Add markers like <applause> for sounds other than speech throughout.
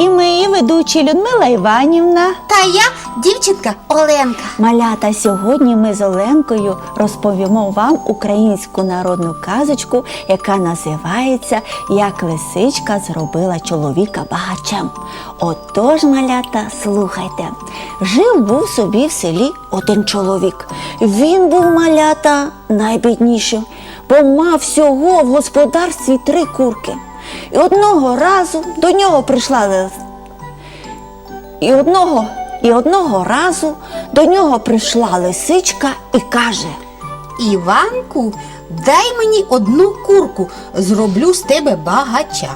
І ми, ведучі Людмила Іванівна. Та я дівчинка Оленка. Малята, сьогодні ми з Оленкою розповімо вам українську народну казочку, яка називається Як лисичка зробила чоловіка багачем. Отож, малята, слухайте. Жив був собі в селі один чоловік. Він був малята найбіднішим, бо мав всього в господарстві три курки. І одного разу до нього прийшла і одного, і одного разу до нього прийшла лисичка і каже: Іванку, дай мені одну курку, зроблю з тебе багача.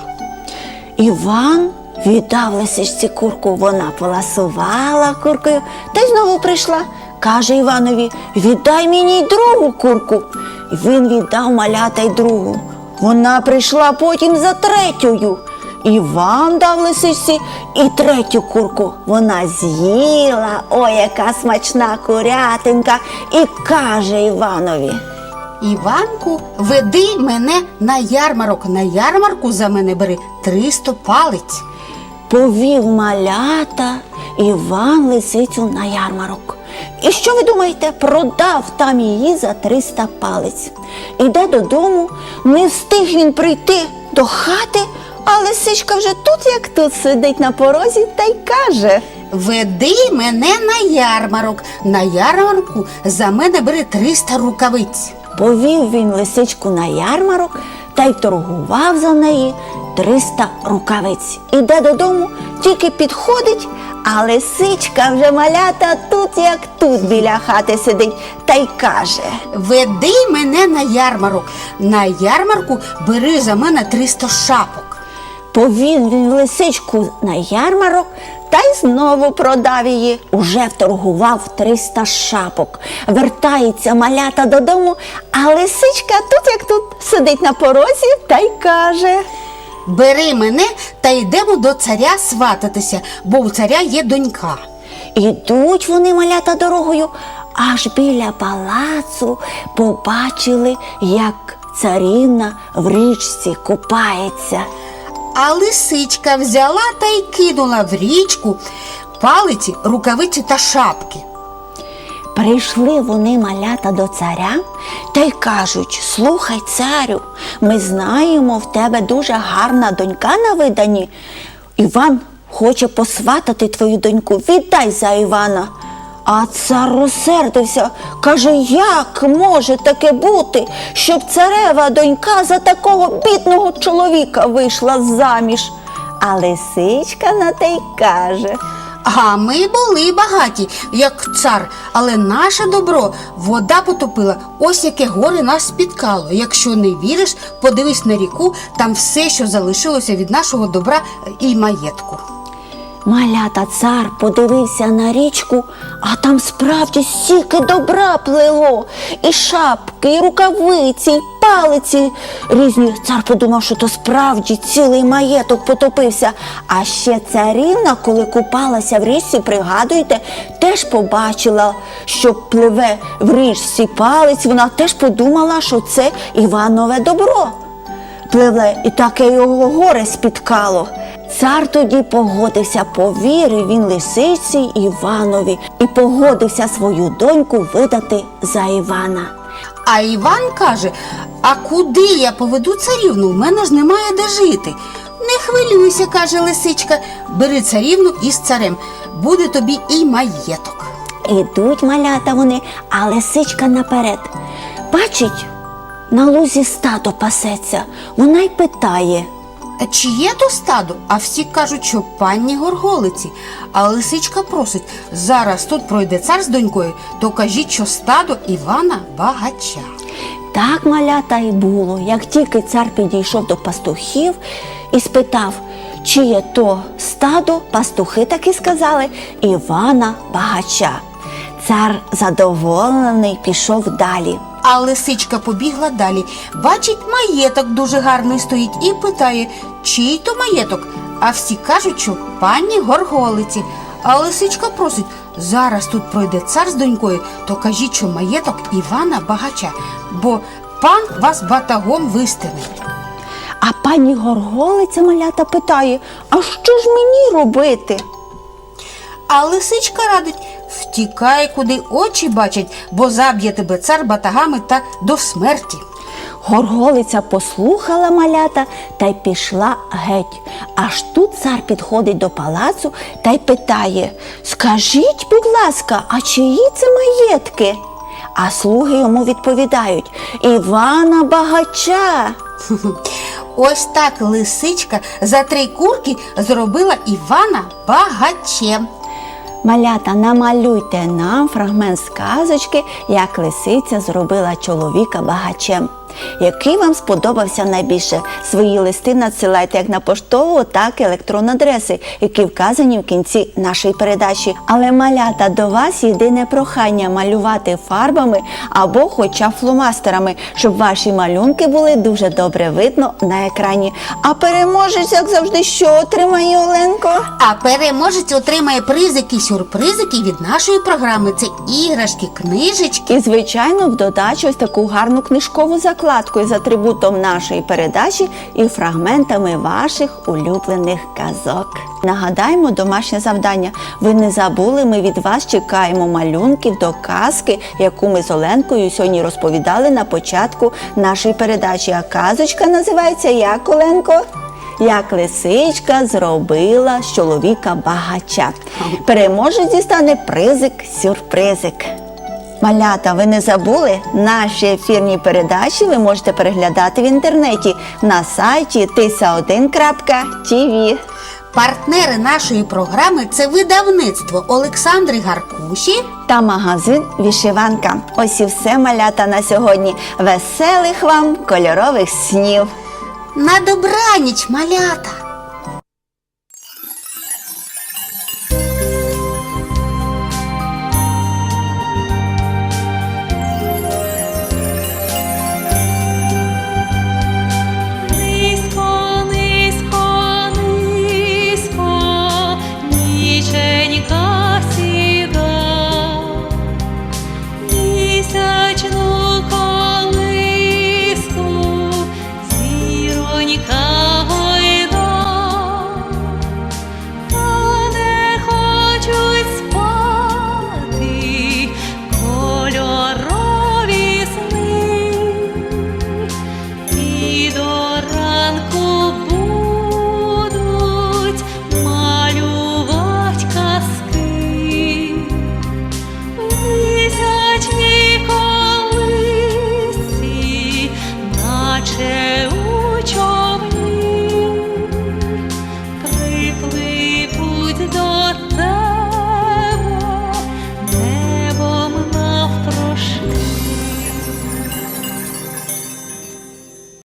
Іван віддав лисичці курку. Вона поласувала куркою та й знову прийшла. Каже Іванові: віддай мені й другу курку. Він віддав малята й другу. Вона прийшла потім за третьою. Іван дав лисичці і третю курку. Вона з'їла, ой, яка смачна курятинка, і каже Іванові. Іванку, веди мене на ярмарок. На ярмарку за мене бери 300 палиць. Повів малята Іван лисицю на ярмарок. І що ви думаєте, продав там її за 300 палиць. Іде додому, не встиг він прийти до хати, а лисичка вже тут, як тут, сидить на порозі та й каже. Веди мене на ярмарок. На ярмарку за мене бери 300 рукавиць. Повів він лисичку на ярмарок та й торгував за неї 300 рукавиць. Іде додому, тільки підходить, а лисичка вже малята тут, як тут біля хати сидить, та й каже. Веди мене на ярмарок. На ярмарку бери за мене 300 шапок. Повів він лисичку на ярмарок та й знову продав її. Уже вторгував 300 шапок. Вертається малята додому, а лисичка тут, як тут, сидить на порозі та й каже. Бери мене та йдемо до царя свататися, бо у царя є донька. Ідуть вони малята дорогою, аж біля палацу побачили, як царівна в річці купається. А лисичка взяла та й кинула в річку палиці, рукавиці та шапки. Прийшли вони малята до царя та й кажуть: Слухай, царю, ми знаємо, в тебе дуже гарна донька на видані. Іван хоче посватати твою доньку, віддай за Івана. А цар розсердився, каже, як може таке бути, щоб царева донька за такого бідного чоловіка вийшла заміж. А лисичка на те й каже. А ми були багаті, як цар, але наше добро вода потопила. Ось яке горе нас спіткало. Якщо не віриш, подивись на ріку, там все, що залишилося від нашого добра і маєтку. Малята цар подивився на річку, а там справді стільки добра плило, і шапки, і рукавиці, і палиці різні. Цар подумав, що то справді цілий маєток потопився. А ще царівна, коли купалася в річці, пригадуйте, теж побачила, що пливе в річці палець. Вона теж подумала, що це Іванове добро пливе, і таке його горе спіткало. Цар тоді погодився, повірив він лисиці Іванові і погодився свою доньку видати за Івана. А Іван каже: А куди я поведу царівну? У мене ж немає де жити. Не хвилюйся, каже лисичка, бери царівну із царем. Буде тобі і маєток. Ідуть малята вони, а лисичка наперед. Бачить, на лузі стадо пасеться. Вона й питає. Чи є то стадо? А всі кажуть, що панні горголиці. А лисичка просить, зараз тут пройде цар з донькою, то кажіть, що стадо Івана багача. Так малята й було. Як тільки цар підійшов до пастухів і спитав, чиє то стадо, пастухи таки сказали Івана Багача. Цар задоволений пішов далі. А лисичка побігла далі. Бачить, маєток дуже гарний стоїть і питає, чий то маєток. А всі кажуть, що пані горголиці. А лисичка просить, зараз тут пройде цар з донькою, то кажіть, що маєток Івана багача, бо пан вас батагом вистинить. А пані Горголиця малята питає: а що ж мені робити? А лисичка радить втікай, куди очі бачать, бо заб'є тебе цар батагами та до смерті. Горголиця послухала малята та й пішла геть. Аж тут цар підходить до палацу та й питає: Скажіть, будь ласка, а чиї це маєтки? А слуги йому відповідають Івана Багача. <laughs> Ось так лисичка за три курки зробила Івана багачем. Малята, намалюйте нам фрагмент сказочки, як лисиця зробила чоловіка багачем. Який вам сподобався найбільше? Свої листи надсилайте як на поштову, так і електронні адреси, які вказані в кінці нашої передачі. Але малята до вас єдине прохання малювати фарбами або хоча фломастерами, щоб ваші малюнки були дуже добре видно на екрані. А переможець, як завжди, що отримає Оленко? А переможець отримає призики, сюрпризики від нашої програми. Це іграшки, книжечки. І, звичайно, в додачу ось таку гарну книжкову закладку з атрибутом нашої передачі і фрагментами ваших улюблених казок. Нагадаємо домашнє завдання. Ви не забули, ми від вас чекаємо малюнків до казки, яку ми з Оленкою сьогодні розповідали на початку нашої передачі. А казочка називається як Оленко? Як лисичка зробила з чоловіка багача. Переможець дістане призик сюрпризик. Малята, ви не забули? Наші ефірні передачі ви можете переглядати в інтернеті на сайті tisa1.tv. Партнери нашої програми це видавництво Олександри Гаркуші. та магазин Вішиванка. Ось і все малята на сьогодні. Веселих вам кольорових снів! На добраніч, малята! ce